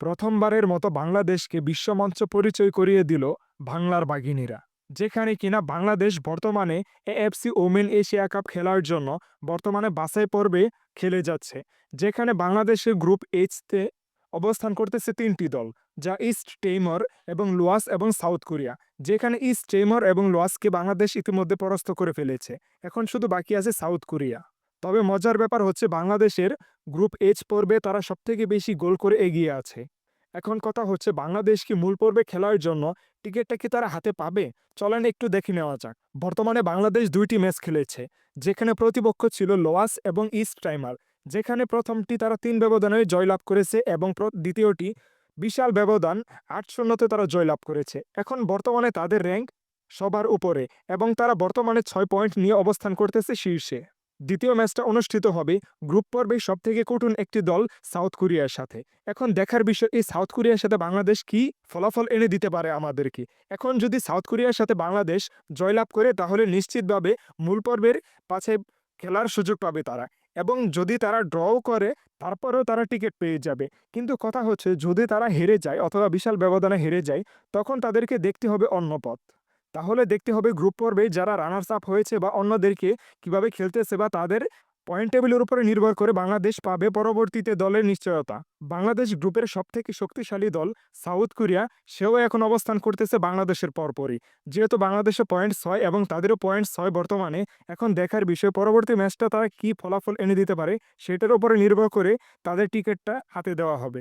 প্রথমবারের মতো বাংলাদেশকে বিশ্বমঞ্চ পরিচয় করিয়ে দিল বাংলার বাঘিনীরা, যেখানে কিনা বাংলাদেশ বর্তমানে এএফসি ওমেন এশিয়া কাপ খেলার জন্য বর্তমানে বাছাই পর্বে খেলে যাচ্ছে, যেখানে বাংলাদেশের গ্রুপ এইচতে অবস্থান করতেছে তিনটি দল, যা ইস্ট টেইমর এবং লুয়াস এবং সাউথ কোরিয়া, যেখানে ইস্ট টেইমর এবং লুয়াসকে বাংলাদেশ ইতিমধ্যে পরাস্ত করে ফেলেছে, এখন শুধু বাকি আছে সাউথ কোরিয়া। তবে মজার ব্যাপার হচ্ছে বাংলাদেশের গ্রুপ এইচ পর্বে তারা সবথেকে বেশি গোল করে এগিয়ে আছে। এখন কথা হচ্ছে, বাংলাদেশ কি মূল পর্বে খেলার জন্য টিকিটটা কি তারা হাতে পাবে? চলেন একটু দেখে নেওয়া যাক। বর্তমানে বাংলাদেশ দুইটি ম্যাচ খেলেছে, যেখানে প্রতিপক্ষ ছিল লোয়াস এবং ইস্ট টাইমার, যেখানে প্রথমটি তারা তিন ব্যবধানে জয়লাভ করেছে এবং দ্বিতীয়টি বিশাল ব্যবধান আট শূন্যতে তারা জয়লাভ করেছে। এখন বর্তমানে তাদের র্যাঙ্ক সবার উপরে এবং তারা বর্তমানে ছয় পয়েন্ট নিয়ে অবস্থান করতেছে শীর্ষে। দ্বিতীয় ম্যাচটা অনুষ্ঠিত হবে। গ্রুপ পর্বে সবথেকে কঠিন একটি দল সাউথ কোরিয়ার সাথে। এখন দেখার বিষয়, এই সাউথ কোরিয়ার সাথে বাংলাদেশ কি ফলাফল এনে দিতে পারে আমাদেরকে? এখন যদি সাউথ কোরিয়ার সাথে বাংলাদেশ জয়লাভ করে, তাহলে নিশ্চিতভাবে মূল পর্বের পাশে খেলার সুযোগ পাবে তারা। এবং যদি তারা ড্রও করে, তারপরেও তারা টিকিট পেয়ে যাবে। কিন্তু কথা হচ্ছে, যদি তারা হেরে যায় অথবা বিশাল ব্যবধানে হেরে যায়, তখন তাদেরকে দেখতে হবে অন্য পথ। তাহলে দেখতে হবে গ্রুপ পর্বে যারা রানার্স আপ হয়েছে বা অন্যদেরকে কীভাবে খেলতেছে বা তাদের পয়েন্ট টেবিলের উপরে নির্ভর করে বাংলাদেশ পাবে পরবর্তীতে দলের নিশ্চয়তা। বাংলাদেশ গ্রুপের সবথেকে শক্তিশালী দল সাউথ কোরিয়া, সেও এখন অবস্থান করতেছে বাংলাদেশের পরপরই। যেহেতু বাংলাদেশে পয়েন্ট ছয় এবং তাদেরও পয়েন্ট ছয় বর্তমানে, এখন দেখার বিষয় পরবর্তী ম্যাচটা তারা কি ফলাফল এনে দিতে পারে, সেটার উপরে নির্ভর করে তাদের টিকিটটা হাতে দেওয়া হবে।